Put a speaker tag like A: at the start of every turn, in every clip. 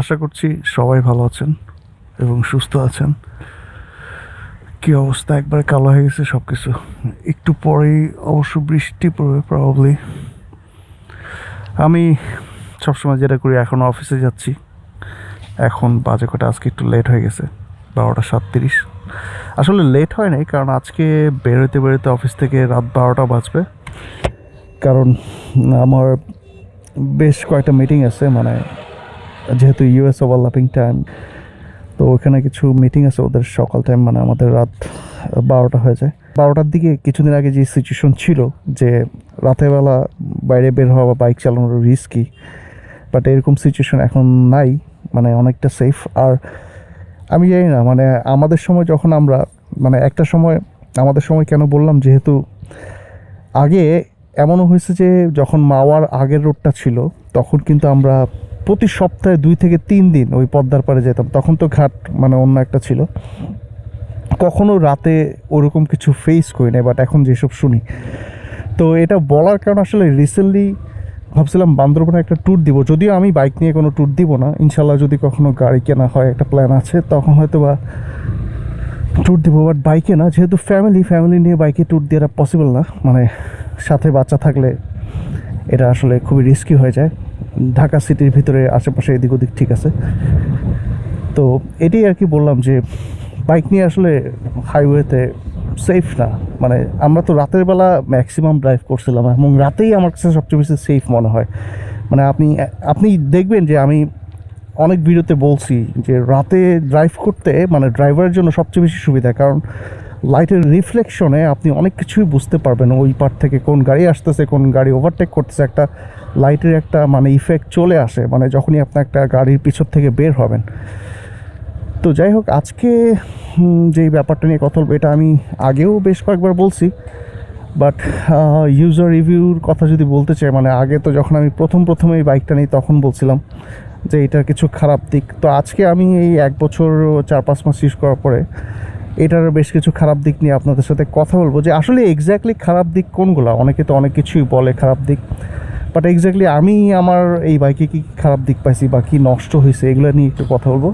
A: আশা করছি সবাই ভালো আছেন এবং সুস্থ আছেন। কি অবস্থা? একবার কালো হয়ে গেছে সব কিছু একটু পরেই অবশ্য বৃষ্টি পড়বে প্রবাবলি আমি সবসময় যেটা করি, এখন অফিসে যাচ্ছি। এখন বাজে কটা, আজকে একটু লেট হয়ে গেছে, বারোটা সাতত্রিশ। আসলে লেট হয় নাই, কারণ আজকে বেরোতে বেরোতে অফিস থেকে রাত বারোটা বাজবে। কারণ আমার বেশ কয়েকটা মিটিং আছে মানে যেহেতু ইউএস ওভারল্যাপিং টাইম তো ওখানে কিছু মিটিং আছে ওদের সকাল টাইম মানে আমাদের রাত বারোটা হয়ে যায়। বারোটার দিকে কিছুদিন আগে যে সিচুয়েশন ছিল যে রাতের বেলা বাইরে বের হওয়া বা বাইক চালানোর রিস্কি বাট এরকম সিচুয়েশন এখন নাই মানে অনেকটা সেফ আর আমি জানি না মানে আমাদের সময় যখন আমরা মানে একটা সময় আমাদের সময় কেন বললাম, যেহেতু আগে এমনও হয়েছে যে যখন মাওয়ার আগের রোডটা ছিল, তখন কিন্তু আমরা প্রতি সপ্তাহে দুই থেকে তিন দিন ওই পদ্মার পাড়ে যেতাম। তখন তো ঘাট মানে অন্য একটা ছিল। কখনো রাতে ওরকম কিছু ফেস করি নাই বাট এখন যেসব শুনি। তো এটা বলার কারণ আসলে রিসেন্টলি ভাবছিলাম বান্দরবনে একটা ট্যুর দিব। যদিও আমি বাইক নিয়ে কোনো ট্যুর দিব না। ইনশাল্লাহ যদি কখনো গাড়ি কেনা হয়, একটা প্ল্যান আছে, তখন হয়তো বা ট্যুর দিব বাট বাইকে না, যেহেতু ফ্যামিলি ফ্যামিলি নিয়ে বাইকে ট্যুর দেওয়াটা পসিবল না। মানে সাথে বাচ্চা থাকলে এটা আসলে খুবই রিস্কি হয়ে যায়। ঢাকা সিটির ভিতরে আশেপাশে এদিক ওদিক ঠিক আছে। তো এটাই আর কি বললাম যে বাইক নিয়ে আসলে হাইওয়েতে সেফ না। মানে আমরা তো রাতের বেলা ম্যাক্সিমাম ড্রাইভ করছিলাম এবং রাতেই আমার কাছে সবচেয়ে বেশি সেফ মনে হয়। মানে আপনি আপনি দেখবেন যে আমি অনেক ভিডিওতে বলছি যে রাতে ড্রাইভ করতে মানে ড্রাইভারের জন্য সবচেয়ে বেশি সুবিধা, কারণ লাইটের রিফ্লেকশনে আপনি অনেক কিছুই বুঝতে পারবেন ওই পার থেকে কোন গাড়ি আসতেছে, কোন গাড়ি ওভারটেক করতেছে। একটা লাইটের একটা মানে ইফেক্ট চলে আসে মানে যখনই আপনি একটা গাড়ির পিছন থেকে বের হবেন। তো যাই হোক, আজকে যেই ব্যাপারটা নিয়ে কথা বলব, এটা আমি আগেও বেশ কয়েকবার বলছি বাট ইউজার রিভিউর কথা যদি বলতে চাই মানে আগে তো যখন আমি প্রথম প্রথম এই বাইকটা নিই, তখন বলছিলাম যে এটার কিছু খারাপ দিক। তো আজকে আমি এই এক বছর চার পাঁচ মাস ইউজ করার পরে এটার বেশ কিছু খারাপ দিক নিয়ে আপনাদের সাথে কথা বলব যে আসলে এক্স্যাক্টলি খারাপ দিক কোনগুলো? অনেকে তো অনেক কিছুই বলে খারাপ দিক। বাট এক্স্যাক্টলি আমি আমার এই বাইকে কি খারাপ দিক পাইছি বা কী নষ্ট হয়েছে এগুলো নিয়ে একটু কথা বলব।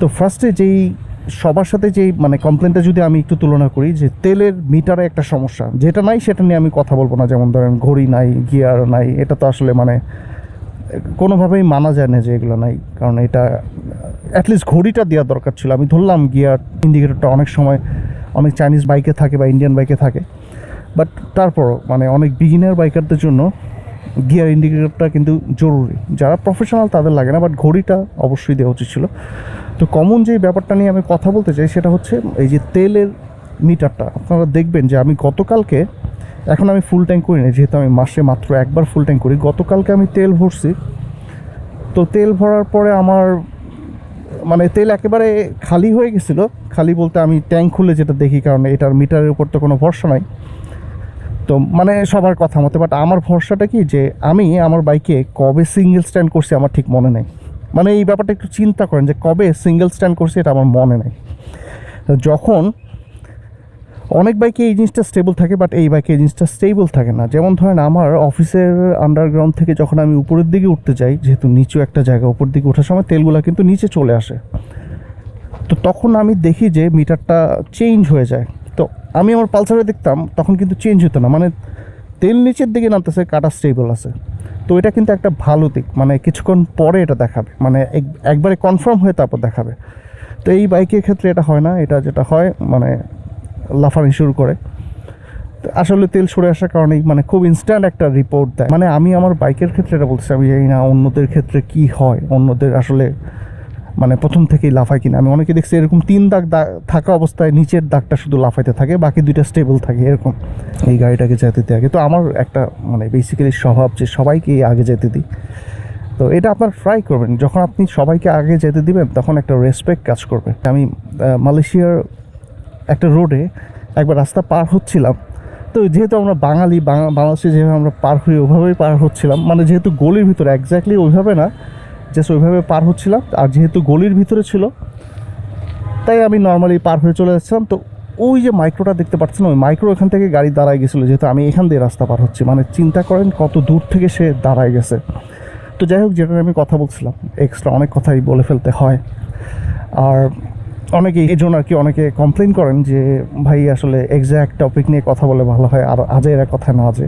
A: তো ফার্স্টে যেই সবার সাথে যেই মানে কমপ্লেনটা যদি আমি একটু তুলনা করি, যে তেলের মিটারে একটা সমস্যা, যেটা নাই সেটা নিয়ে আমি কথা বলব না। যেমন ধরেন ঘড়ি নাই গিয়ার নাই, এটা তো আসলে মানে কোনোভাবেই মানা যায় না যে এগুলো নাই। কারণ এটা অ্যাটলিস্ট ঘড়িটা দেওয়া দরকার ছিল। আমি ধরলাম গিয়ার ইন্ডিকেটরটা অনেক সময় অনেক চাইনিজ বাইকে থাকে বা ইন্ডিয়ান বাইকে থাকে। বাট তারপরও মানে অনেক বিগিনার বাইকারদের জন্য গিয়ার ইন্ডিকেটরটা কিন্তু জরুরি। যারা প্রফেশনাল তাদের লাগে না বাট ঘড়িটা অবশ্যই দেওয়া উচিত ছিল। তো কমন যে ব্যাপারটা নিয়ে আমি কথা বলতে চাই, সেটা হচ্ছে এই যে তেলের মিটারটা আপনারা দেখবেন যে আমি গতকালকে, এখন আমি ফুল ট্যাঙ্ক করি না যেহেতু আমি মাসে মাত্র একবার ফুল ট্যাঙ্ক করি, গতকালকে আমি তেল ভরছি। তো তেল ভরার পরে আমার মানে তেল একেবারে খালি হয়ে গেছিল। খালি বলতে আমি ট্যাঙ্ক খুলে যেটা দেখি, কারণ এটার মিটারের উপর তো কোনো ভরসা নাই। তো মানে সবার কথা মতো বাট আমার ভরসাটা কি যে আমি আমার বাইকে কবে সিঙ্গেল স্ট্যান্ড করছি আমার ঠিক মনে নেই। মানে এই ব্যাপারটা একটু চিন্তা করেন যে কবে সিঙ্গেল স্ট্যান্ড করছি এটা আমার মনে নেই। যখন অনেক বাইকে এই জিনিসটা স্টেবল থাকে বাট এই বাইকে এই জিনিসটা স্টেবল থাকে না। যেমন ধরেন আমার অফিসের আন্ডারগ্রাউন্ড থেকে যখন আমি উপরের দিকে উঠতে যাই, যেহেতু নিচু একটা জায়গা উপর দিকে ওঠার সময়, তেলগুলো কিন্তু নিচে চলে আসে। তো তখন আমি দেখি যে মিটারটা চেঞ্জ হয়ে যায়। আমি আমার পালসারে দেখতাম, তখন কিন্তু চেঞ্জ হতো না। মানে তেল নিচের দিকে নামতেছে, কাটা স্টেবল আছে। তো এটা কিন্তু একটা ভালো দিক। মানে কিছুক্ষণ পরে এটা দেখাবে। মানে এক- একবারে কনফার্ম হয়ে তারপর দেখাবে। তো এই বাইকের ক্ষেত্রে এটা হয় না। এটা যেটা হয় মানে লাফানি শুরু করে। আসলে তেল সরে আসার কারণেই মানে খুব ইনস্ট্যান্ট একটা রিপোর্ট দেয়। মানে আমি আমার বাইকের ক্ষেত্রে এটা বলছি আমি জানি না অন্যদের ক্ষেত্রে কি হয়। অন্যদের আসলে মানে প্রথম থেকেই লাফায় কিনা। আমি অনেকে দেখছি এরকম তিন দাগ থাকা অবস্থায় নিচের দাগটা শুধু লাফাইতে থাকে, বাকি দুইটা স্টেবল থাকে, এরকম। এই গাড়িটাকে যেতে দিতে আগে। তো আমার একটা মানে বেসিক্যালি স্বভাব যে সবাইকে আগে যেতে দিই। তো এটা আপনার ট্রাই করবেন। যখন আপনি সবাইকে আগে যেতে দিবেন, তখন একটা রেসপেক্ট কাজ করবে। আমি মালয়েশিয়ার একটা রোডে একবার রাস্তা পার হচ্ছিলাম। তো যেহেতু আমরা বাঙালি বাংলা- বাংলাদেশে যেভাবে আমরা পার হই, ওভাবেই পার হচ্ছিলাম। মানে যেহেতু গলির ভিতরে এক্স্যাক্টলি ওইভাবে না। জাস্ট ওইভাবে পার হচ্ছিলাম, আর যেহেতু গলির ভিতরে ছিল, তাই আমি নর্মালি পার হয়ে চলে যাচ্ছিলাম। তো ওই যে মাইক্রোটা দেখতে পাচ্ছেন, ওই মাইক্রো এখান থেকে গাড়ি দাঁড়ায় গেছিল, যেহেতু আমি এখান দিয়ে রাস্তা পার হচ্ছি। মানে চিন্তা করেন কত দূর থেকে সে দাঁড়ায় গেছে। তো যাই হোক যেটা আমি কথা বলছিলাম এক্সট্রা অনেক কথাই বলে ফেলতে হয়। আর অনেকে এই জন্য আর কি অনেকে কমপ্লেন করেন যে, ভাই, আসলে এক্স্যাক্ট টপিক নিয়ে কথা বলে ভালো হয়, আর আজে এরা কথা না আজে।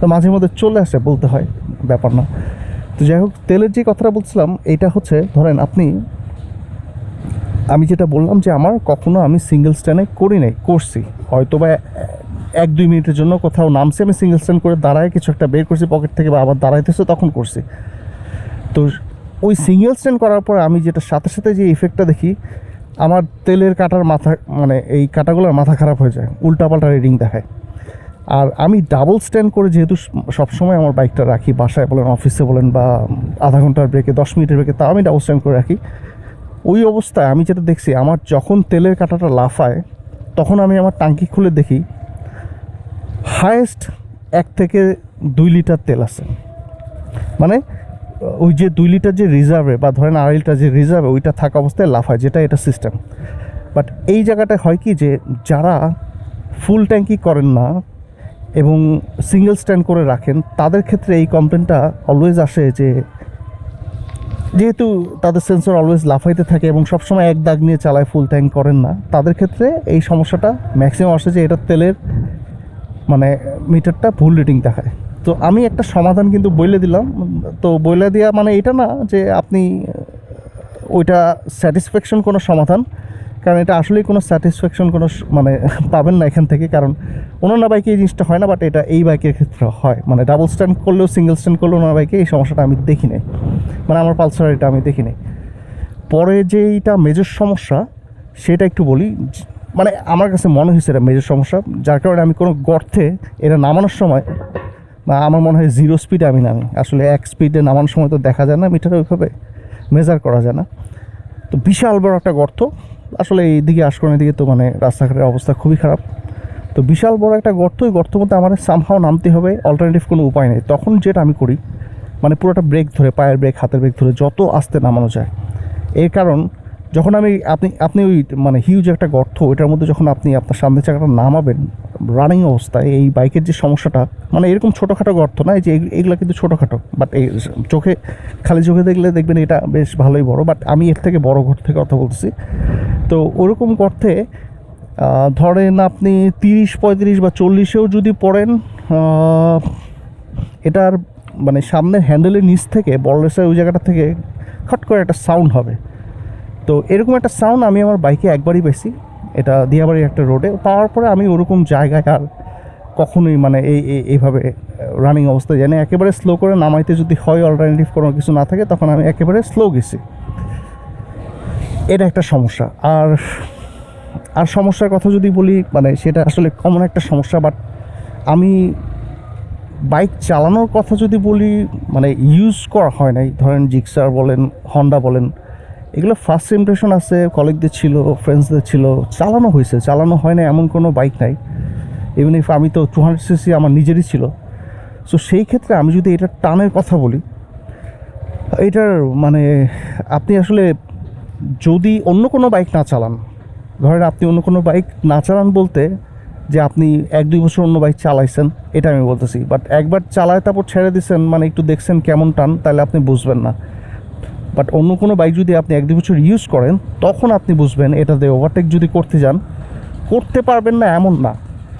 A: তো মাঝে মধ্যে চলে আসে, বলতে হয়, ব্যাপার না। তো যাই হোক, তেলের যে কথাটা বলছিলাম এটা হচ্ছে, ধরেন আপনি, আমি যেটা বললাম যে আমার কখনো আমি সিঙ্গেল স্ট্যান্ডে করি নাই, করছি। হয়তো বা এক, দুই মিনিটের জন্য কোথাও নামছি, আমি সিঙ্গেল স্ট্যান্ড করে দাঁড়ায় কিছু একটা বের করছি পকেট থেকে বা আবার দাঁড়াইতেছে, তখন করছি। তো ওই সিঙ্গেল স্ট্যান্ড করার পর আমি যেটা, সাথে সাথে যে ইফেক্টটা দেখি, আমার তেলের কাটার মাথা মানে এই কাটাগুলোর মাথা খারাপ হয়ে যায়, উল্টাপাল্টা রিডিং দেখায়। আর আমি ডাবল স্ট্যান্ড করে যেহেতু সবসময় আমার বাইকটা রাখি, বাসায় বলেন অফিসে বলেন বা আধা ঘণ্টার ব্রেকে দশ মিনিটের ব্রেকে তাও আমি ডাবল স্ট্যান্ড করে রাখি। ওই অবস্থায় আমি যেটা দেখছি, আমার যখন তেলের কাঁটাটা লাফায়, তখন আমি আমার টাঙ্কি খুলে দেখি হায়েস্ট এক থেকে দুই লিটার তেল আছে। মানে ওই যে দুই লিটার যে রিজার্ভে বা ধরেন আড়াই লিটার যে রিজার্ভে ওইটা থাকা অবস্থায় লাফায়, যেটা এটা সিস্টেম বাট এই জায়গাটায় হয় কি যে, যারা ফুল ট্যাঙ্কি করেন না এবং সিঙ্গেল স্ট্যান্ড করে রাখেন, তাদের ক্ষেত্রে এই কমপ্লেনটা অলওয়েজ আসে যে, যেহেতু তাদের সেন্সর অলওয়েজ লাফাইতে থাকে এবং সবসময় এক দাগ নিয়ে চালায় ফুল ট্যাঙ্ক করেন না, তাদের ক্ষেত্রে এই সমস্যাটা ম্যাক্সিমাম আসে যে, এটা তেলের মানে মিটারটা ভুল রিডিং দেখায়। তো আমি একটা সমাধান কিন্তু বলে দিলাম। তো বলে দেওয়া মানে এটা না যে, আপনি ওইটা স্যাটিসফ্যাকশন কোনো সমাধান কারণ এটা আসলেই কোনো স্যাটিসফ্যাকশন কোনো মানে পাবেন না এখান থেকে। কারণ অন্যান্য বাইকে এই জিনিসটা হয় না বাট এটা এই বাইকের ক্ষেত্রে হয়। মানে ডাবল স্ট্যান্ড করলেও সিঙ্গেল স্ট্যান্ড করলেও অন্যান্য বাইকে এই সমস্যাটা আমি দেখি নাই। মানে আমার পালসার এটা আমি দেখি নাই। পরে যেইটা মেজর সমস্যা, সেটা একটু বলি। মানে আমার কাছে মনে হয়েছে এটা মেজর সমস্যা। যার কারণে আমি কোনো গর্তে এটা নামানোর সময়, বা আমার মনে হয় জিরো স্পিডে আমি নামি। আসলে এক স্পিডে নামানোর সময় তো দেখা যায় না মিটারে ওইভাবে। মেজার করা যায় না। তো বিশাল বড় একটা গর্ত। আসলে এই দিকে আশকরণের দিকে তো মানে রাস্তাঘাটের অবস্থা খুবই খারাপ। তো বিশাল বড় একটা গর্ত, ওই গর্ত মধ্যে আমার সামহাও নামতে হবে অল্টারনেটিভ কোনো উপায় নেই। তখন যেটা আমি করি মানে পুরোটা ব্রেক ধরে, পায়ের ব্রেক হাতের ব্রেক ধরে যত আস্তে নামানো যায়। এর কারণ যখন আমি, আপনি আপনি ওই মানে হিউজ একটা গর্ত, ওইটার মধ্যে যখন আপনি আপনার সামনের চাকাটা নামাবেন রানিং অবস্থায়, এই বাইকের যে সমস্যাটা মানে এরকম ছোটোখাটো গর্ত না যে এগ- এগুলো কিন্তু ছোটোখাটো বাট এই চোখে, খালি চোখে দেখলে দেখবেন এটা বেশ ভালোই বড় বাট আমি এর থেকে বড় গর্ত থেকে কথা বলছি তো ওরকম গর্তে ধরেন আপনি তিরিশ, পঁয়ত্রিশ বা চল্লিশেও যদি পড়েন এটার মানে সামনের হ্যান্ডেলের নিচ থেকে, বড় রেসের ওই জায়গাটা থেকে খট করে একটা সাউন্ড হবে। তো এরকম একটা সাউন্ড আমি আমার বাইকে একবারই পেয়েছি। এটা দিয়াবাড়ির একটা রোডে পাওয়ার পরে আমি ওরকম জায়গায় আর কখনোই মানে এই, এই- এইভাবে রানিং অবস্থায় জানি একেবারে স্লো করে নামাইতে যদি হয় অল্টারনেটিভ কোনো কিছু না থাকে, তখন আমি একেবারে স্লো গেছি। এটা একটা সমস্যা। আর আর সমস্যার কথা যদি বলি মানে সেটা আসলে কমন একটা সমস্যা বাট আমি বাইক চালানোর কথা যদি বলি মানে ইউজ করা হয় নাই। ধরেন জিক্সার বলেন হন্ডা বলেন এগুলো ফার্স্ট ইমপ্রেশন আছে কলিগদের ছিল ফ্রেন্ডসদের ছিল, চালানো হয়েছে। চালানো হয় না এমন কোনো বাইক নাই। ইভেন ইফ আমি তো টু হান্ড্রেড সিসি আমার নিজেরই ছিল। সো সেই ক্ষেত্রে আমি যদি এটার টানের কথা বলি, এটার মানে আপনি আসলে যদি অন্য কোনো বাইক না চালান, ধরেন আপনি অন্য কোনো বাইক না চালান বলতে যে আপনি এক দুই বছর অন্য বাইক চালাইছেন, এটা আমি বলতেছি। বাট একবার চালায় তারপর ছেড়ে দিছেন মানে একটু দেখছেন কেমন টান, তাহলে আপনি বুঝবেন না। বাট অন্য কোনো বাইক যদি আপনি এক দু বছর ইউজ করেন, তখন আপনি বুঝবেন এটাতে ওভারটেক যদি করতে যান, করতে পারবেন না এমন না।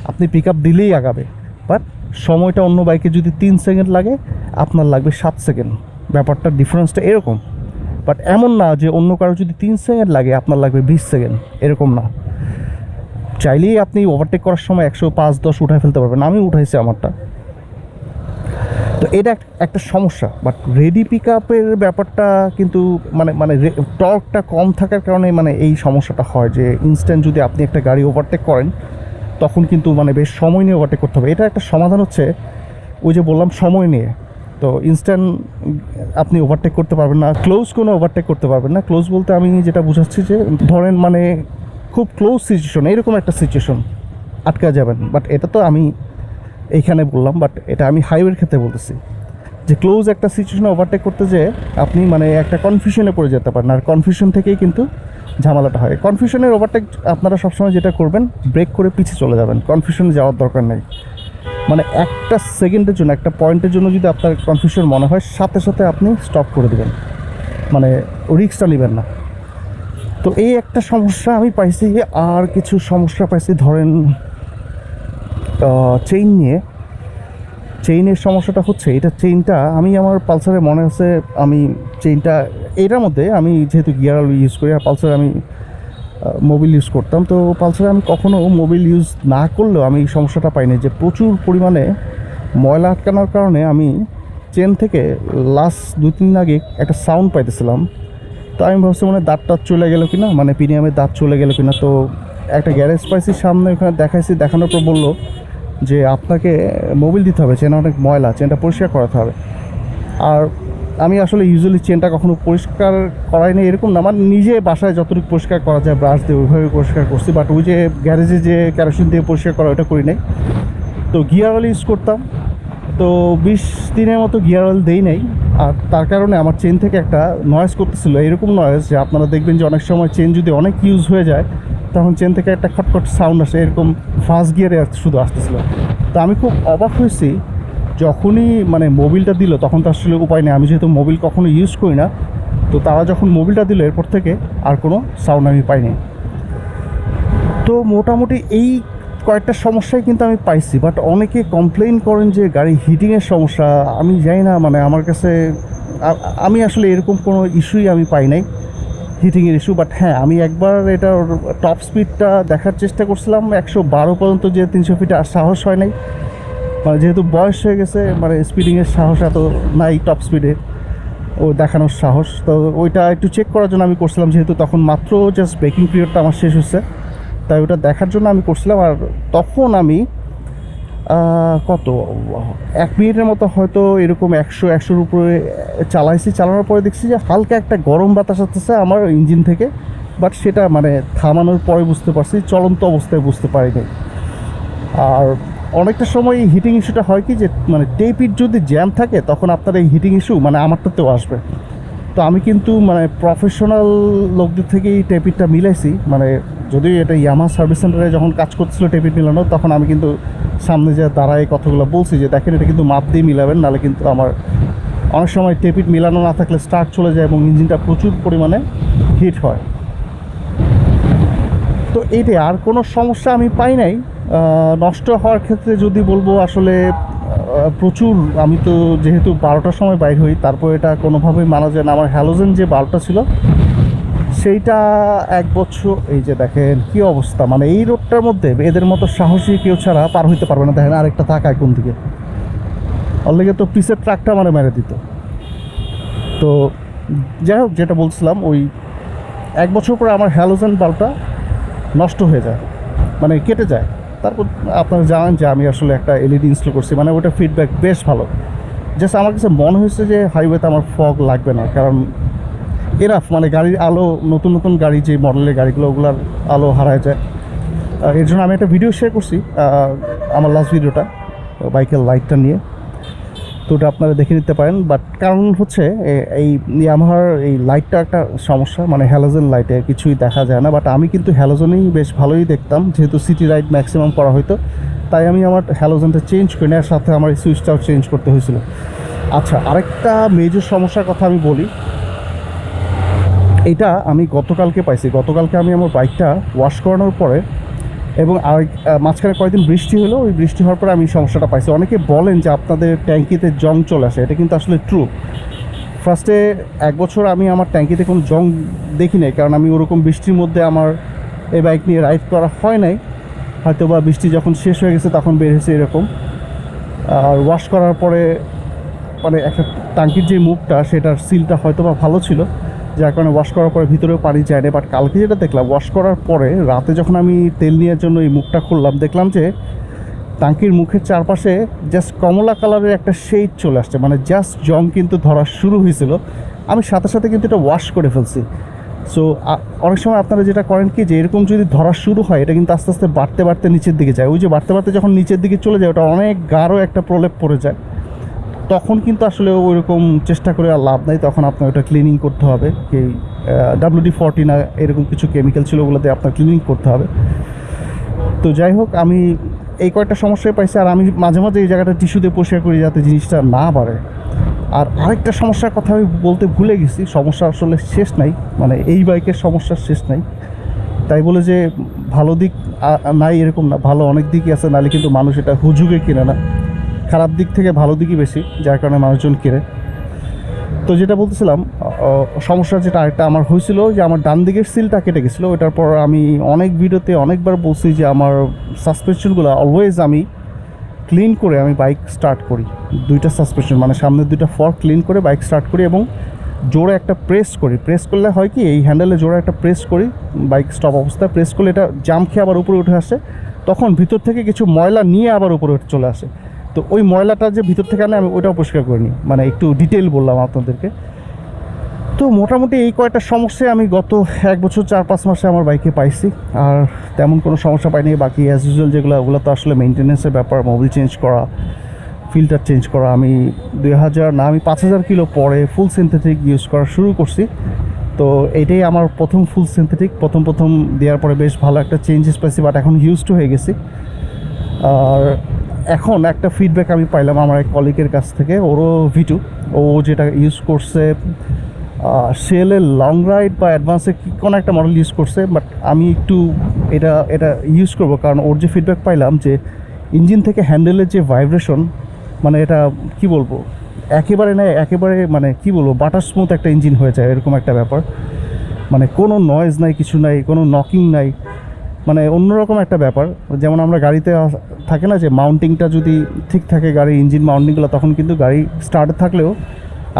A: আপনি পিক আপ দিলেই আগাবে। বাট সময়টা অন্য বাইকে যদি তিন সেকেন্ড লাগে, আপনার লাগবে সাত সেকেন্ড ব্যাপারটা ডিফারেন্সটা এরকম। বাট এমন না যে অন্য কারও যদি তিন সেকেন্ড লাগে, আপনার লাগবে বিশ সেকেন্ড এরকম না। চাইলেই আপনি ওভারটেক করার সময় একশো পাঁচ, দশ উঠায় ফেলতে পারবেন। আমি উঠাইছি আমারটা। তো এটা একটা সমস্যা। বাট রেডি পিক আপের ব্যাপারটা কিন্তু মানে মানে টর্কটা কম থাকার কারণে মানে এই সমস্যাটা হয় যে ইনস্ট্যান্ট যদি আপনি একটা গাড়ি ওভারটেক করেন, তখন কিন্তু মানে বেশ সময় নিয়ে ওভারটেক করতে হবে। এটা একটা সমাধান হচ্ছে ওই যে বললাম সময় নিয়ে। তো ইনস্ট্যান্ট আপনি ওভারটেক করতে পারবেন না ক্লোজ কোনো ওভারটেক করতে পারবেন না। ক্লোজ বলতে আমি যেটা বোঝাচ্ছি যে ধরেন মানে খুব ক্লোজ সিচুয়েশন এরকম একটা সিচুয়েশন আটকা যাবেন। বাট এটা তো আমি এইখানে বললাম বাট এটা আমি হাইওয়ের ক্ষেত্রে বলতেছি। যে ক্লোজ একটা সিচুয়েশনে ওভারটেক করতে যে আপনি মানে একটা কনফিউশনে পড়ে যেতে পারেন। আর কনফিউশন থেকেই কিন্তু ঝামেলাটা হয়। কনফিউশনের ওভারটেক আপনারা সবসময় যেটা করবেন ব্রেক করে পিছিয়ে চলে যাবেন। কনফিউশনে যাওয়ার দরকার নেই। মানে একটা সেকেন্ডের জন্য, একটা পয়েন্টের জন্য যদি আপনার কনফিউশন মনে হয়, সাথে সাথে আপনি স্টপ করে দেবেন। মানে রিক্সটা নেবেন না। তো এই একটা সমস্যা আমি পাইছি, আর কিছু সমস্যা পাইছি, ধরেন চেইন নিয়ে চেইনের সমস্যাটা হচ্ছে, এটা চেইনটা আমি আমার পালসারে মনে আছে, আমি চেইনটা এটার মধ্যে আমি যেহেতু গিয়ার অয়েল ইউজ করি, আর পালসারে আমি মোবিল ইউজ করতাম, তো পালসারে আমি কখনও মোবিল ইউজ না করলেও আমি এই সমস্যাটা পাইনি যে প্রচুর পরিমাণে ময়লা আটকানোর কারণে আমি চেন থেকে লাস্ট দু তিন দিন আগে একটা সাউন্ড পাইতেছিলাম। তো আমি ভাবছি মানে দাঁত টাত চলে গেলো কিনা মানে প্রিমিয়ামের দাঁত চলে গেলো কিনা, তো একটা গ্যারেজ পাইছি, সামনে ওখানে দেখাইছি, দেখানোর পর বলল যে আপনাকে মোবিল দিতে হবে, চেন অনেক ময়লা, চেনটা পরিষ্কার করাতে হবে। আর আমি আসলে ইউজুয়ালি চেনটা কখনো পরিষ্কার করাই না এরকম না। মানে নিজে বাসায় যতটুকু পরিষ্কার করা যায় ব্রাশ দিয়ে ওইভাবে পরিষ্কার করছি বাট ওই যে গ্যারেজে যে ক্যারোসিন দিয়ে পরিষ্কার করা ওটা করি নাই। তো গিয়ার অয়েল ইউজ করতাম। তো বিশ দিনের মতো গিয়ার অয়েল দেই নাই। আর তার কারণে আমার চেন থেকে একটা নয়েজ করতেছিল। এরকম নয়েজ যে আপনারা দেখবেন যে অনেক সময় চেন যদি অনেক ইউজ হয়ে যায় তখন চেন থেকে একটা খটখট সাউন্ড আসে, এরকম ফার্স্ট গিয়ারে শুধু আসতেছিল। তো আমি খুব অবাক হয়েছি, যখনই মানে মোবিলটা দিল, তখন তো আসলে উপায় নেই। আমি যেহেতু মোবিল কখনো ইউজ করি না, তো তারা যখন মোবিলটা দিল, এরপর থেকে আর কোনো সাউন্ড আমি পাইনি তো মোটামুটি এই কয়েকটা সমস্যাই কিন্তু আমি পাইছি বাট অনেকে কমপ্লেন করেন যে গাড়ি হিটিংয়ের সমস্যা, আমি জানি না মানে আমার কাছে আমি আসলে এরকম কোনো ইস্যুই আমি পাই নাই। হিটিংয়ের ইস্যু বাট হ্যাঁ আমি একবার এটার টপ স্পিডটা দেখার চেষ্টা করছিলাম, একশো বারো পর্যন্ত যে তিনশো ফিটে আর সাহস হয় নাই। মানে যেহেতু বয়স হয়ে গেছে মানে স্পিডিংয়ের সাহস এত নাই টপ স্পিডে ও দেখানোর সাহস। তো ওইটা একটু চেক করার জন্য আমি করছিলাম, যেহেতু তখন মাত্র জাস্ট ব্রেকিং পিরিয়ডটা আমার শেষ হচ্ছে তাই ওটা দেখার জন্য আমি করছিলাম, আর তখন আমি কত? এক মিনিটের মতো হয়তো এরকম একশো, একশোর উপরে চালাইছি। চালানোর পরে দেখছি যে হালকা একটা গরম বাতাস আসতেছে আমার ইঞ্জিন থেকে। বাট সেটা মানে থামানোর পরে বুঝতে পারছি, চলন্ত অবস্থায় বুঝতে পারিনি। আর অনেকটা সময় এই হিটিং ইস্যুটা হয় কি যে মানে টেপির যদি জ্যাম থাকে, তখন আপনার এই হিটিং ইস্যু মানে আমারটাতেও আসবে। তো আমি কিন্তু মানে প্রফেশনাল লোকদের থেকেই টেপিটটা মিলাইছি। মানে যদি এটা ইয়ামা সার্ভিস সেন্টারে যখন কাজ করছিল টেপিট মিলানো, তখন আমি কিন্তু সামনে যে দাঁড়ায় কথাগুলো বলছি যে, দেখেন, এটা কিন্তু মাপ দিয়ে মিলাবেন, নাহলে কিন্তু আমার অনেক সময় টেপিট মিলানো না থাকলে স্টার্ট চলে যায় এবং ইঞ্জিনটা প্রচুর পরিমাণে হিট হয়। তো এইটাই, আর কোনো সমস্যা আমি পাই নাই। নষ্ট হওয়ার ক্ষেত্রে যদি বলব আসলে প্রচুর, আমি তো যেহেতু বারোটার সময় বাইর হই, তারপর এটা কোনোভাবেই মানা যায় না। আমার হ্যালোজেন যে বাল্বটা ছিল, সেইটা এক বছর, এই যে দেখেন কি অবস্থা মানে এই রোডটার মধ্যে এদের মতো সাহসী কেউ ছাড়া পার হইতে পারবে না। দেখেন আরেকটা থাকায় কোন দিকে। অলরেডি তো পিসের ট্রাকটা মানে মেরে দিত। তো যাই হোক, যেটা বলছিলাম, ওই এক বছর পরে আমার হ্যালোজেন বাল্বটা নষ্ট হয়ে যায় মানে কেটে যায়। তারপর আপনারা জানেন যে আমি আসলে একটা এলইডি ইনস্টল করছি মানে ওটা ফিডব্যাক বেশ ভালো। জাস্ট আমার কাছে মনে হয়েছে যে হাইওয়েতে আমার ফগ লাগবে না, কারণ এরাফ মানে গাড়ির আলো, নতুন নতুন গাড়ি, যে মডেলের গাড়িগুলো, ওগুলার আলো হারায় যায়। এর জন্য আমি একটা ভিডিও শেয়ার করছি আমার লাস্ট ভিডিওটা বাইকের লাইটটা নিয়ে। তো আপনারা দেখে নিতে পারেন বাট কারণ হচ্ছে এই আমার এই লাইটটা একটা সমস্যা মানে হ্যালোজেন লাইটে কিছুই দেখা যায় না বাট আমি কিন্তু হ্যালোজেনেই বেশ ভালোই দেখতাম, যেহেতু সিটি লাইট ম্যাক্সিমাম করা হতো তাই আমি আমার হ্যালোজেনটা চেঞ্জ করি না আর সাথে আমার সুইচটাও চেঞ্জ করতে হয়েছিল। আচ্ছা আরেকটা মেজর সমস্যার কথা আমি বলি। এটা আমি গতকালকে পাইছি, গতকালকে আমি আমার বাইকটা ওয়াশ করানোর পরে এবং আর মাঝখানে কয়েকদিন বৃষ্টি হলো, ওই বৃষ্টি হওয়ার পরে আমি সমস্যাটা পাইছি। অনেকে বলেন যে আপনাদের ট্যাঙ্কিতে জং চলে আসে, এটা কিন্তু আসলে ট্রু ফার্স্টে এক বছর আমি আমার ট্যাঙ্কিতে কোনো জং দেখি নাই, কারণ আমি ওরকম বৃষ্টির মধ্যে আমার এই বাইক নিয়ে রাইড করা হয় নাই। হয়তো বা বৃষ্টি যখন শেষ হয়ে গেছে তখন বের হয়েছে এরকম। আর ওয়াশ করার পরে মানে একটা ট্যাঙ্কির যে মুখটা, সেটার সিলটা হয়তো বা ভালো ছিল। যার কারণে ওয়াশ করার পরে ভিতরেও পানি যায় না বাট কালকে যেটা দেখলাম ওয়াশ করার পরে রাতে যখন আমি তেল নেওয়ার জন্য এই মুখটা খুললাম, দেখলাম যে টাঙ্কির মুখের চারপাশে জাস্ট কমলা কালারের একটা শেড চলে আসছে মানে জাস্ট জং কিন্তু ধরা শুরু হয়েছিল। আমি সাথে সাথে কিন্তু এটা ওয়াশ করে ফেলছি। সো অনেক সময় আপনারা যেটা করেন কি, যে এরকম যদি ধরা শুরু হয়, এটা কিন্তু আস্তে আস্তে বাড়তে বাড়তে নিচের দিকে যায়। ওই যে বাড়তে বাড়তে যখন নিচের দিকে চলে যায়, ওটা অনেক গাঢ় একটা প্রলেপ পড়ে যায়। তখন কিন্তু আসলে ওইরকম চেষ্টা করে আর লাভ নাই। তখন আপনার ওটা ক্লিনিং করতে হবে। কি ডাব্লিউডি ফর্টি না এরকম কিছু কেমিক্যাল ছিল ওগুলোতে আপনার ক্লিনিং করতে হবে। তো যাই হোক, আমি এই কয়েকটা সমস্যায় পাইছি আর আমি মাঝে মাঝে এই জায়গাটা টিস্যুতে পরিষ্কার করি যাতে জিনিসটা না বাড়ে। আর আরেকটা সমস্যার কথা আমি বলতে ভুলে গেছি, সমস্যা আসলে শেষ নাই। মানে এই বাইকের সমস্যার শেষ নাই। তাই বলে যে ভালো দিক নাই এরকম না, ভালো অনেক দিকই আছে, নাহলে কিন্তু মানুষ এটা হুজুগে কিনে না। খারাপ দিক থেকে ভালো দিকই বেশি, যার কারণে মানুষজন কেড়ে। তো যেটা বলতেছিলাম সমস্যা যেটা আরেকটা। আমার হয়েছিল যে আমার ডান দিকের সিলটা কেটে গেছিল ওটার পর আমি অনেক ভিডিওতে অনেকবার বলছি যে আমার সাসপেনশনগুলো অলওয়েজ আমি ক্লিন করে আমি বাইক স্টার্ট করি। দুইটা সাসপেনশন মানে সামনের দুইটা ফর ক্লিন করে বাইক স্টার্ট করি এবং জোরে একটা প্রেস করি। প্রেস করলে হয় কি, এই হ্যান্ডেলে জোরে একটা প্রেস করি বাইক স্টপ অবস্থায়। প্রেস করলে এটা জাম খেয়ে আবার উপরে উঠে আসে। তখন ভিতর থেকে কিছু ময়লা নিয়ে আবার উপরে চলে আসে। তো ওই ময়লাটা যে ভিতর থেকে আনে, আমি ওইটাও পরিষ্কার করে নিই মানে একটু ডিটেল বললাম আপনাদেরকে। তো মোটামুটি এই কয়েকটা সমস্যায় আমি গত এক বছর, চার, পাঁচ মাসে আমার বাইকে পাইছি। আর তেমন কোনো সমস্যা পাইনি। বাকি অ্যাজ ইউজুয়াল যেগুলো, ওগুলো তো আসলে মেনটেন্যান্সের ব্যাপার মোবিল চেঞ্জ করা ফিল্টার চেঞ্জ করা। আমি দুই হাজার, না, আমি পাঁচ হাজার কিলো পরে ফুল সিনথেটিক ইউজ করা শুরু করছি। তো এটাই আমার প্রথম ফুল সিনথেটিক প্রথম প্রথম দেওয়ার পরে বেশ ভালো একটা চেঞ্জেস পাইছি বাট এখন হিউজ টু হয়ে গেছি। আর এখন একটা ফিডব্যাক আমি পাইলাম আমার এক কলিগের কাছ থেকে, ওরও ভিটু ও যেটা ইউজ করছে সেলের লং রাইড বা অ্যাডভান্সে কি কোনো একটা মডেল ইউজ করছে বাট আমি একটু এটা এটা ইউজ করব, কারণ ওর যে ফিডব্যাক পাইলাম যে ইঞ্জিন থেকে হ্যান্ডেলের যে ভাইব্রেশন মানে এটা কি বলব, একেবারে না, একেবারে মানে কি বলব, বাটার স্মুথ একটা ইঞ্জিন হয়ে যায়, এরকম একটা ব্যাপার। মানে কোনো নয়েজ নাই, কিছু নাই, কোনো নকিং নাই। মানে অন্যরকম একটা ব্যাপার। যেমন আমরা গাড়িতে থাকে না যে মাউন্টিংটা যদি ঠিক থাকে গাড়ির ইঞ্জিন মাউন্টিংগুলো তখন কিন্তু গাড়ি স্টার্ট থাকলেও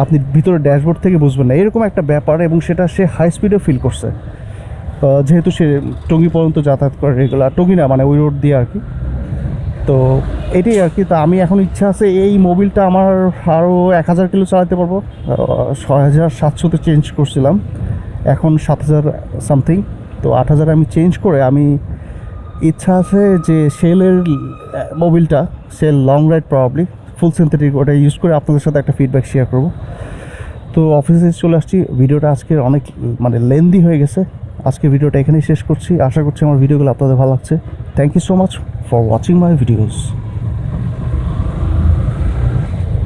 A: আপনি ভিতরে ড্যাশবোর্ড থেকে বুঝবেন না। এরকম একটা ব্যাপার এবং সেটা সে হাই স্পিডে ফিল করছে। যেহেতু সে টঙ্গি পর্যন্ত যাতায়াত করে রেগুলার টঙ্গি না মানে ওই রোড দিয়ে আর কি। তো এটাই আর কি। তা আমি এখন ইচ্ছা আছে এই মোবিলটা আমার আরও এক হাজার কিলো চালাতে পারব। ছয় হাজার সাতশোতে চেঞ্জ করছিলাম। এখন সাত হাজার সামথিং তো আট হাজার আমি চেঞ্জ করে আমি ইচ্ছা আছে যে সেলের মোবিলটা Shell long ride probably full synthetic ওটা ইউজ করে আপনাদের সাথে একটা ফিডব্যাক শেয়ার করব। তো অফিসে চলে আসছি, ভিডিওটা আজকে অনেক মানে লেন্দি হয়ে গেছে। আজকে ভিডিওটা এখানেই শেষ করছি। আশা করছি আমার ভিডিওগুলো আপনাদের ভালো লাগছে। Thank you so much for watching my videos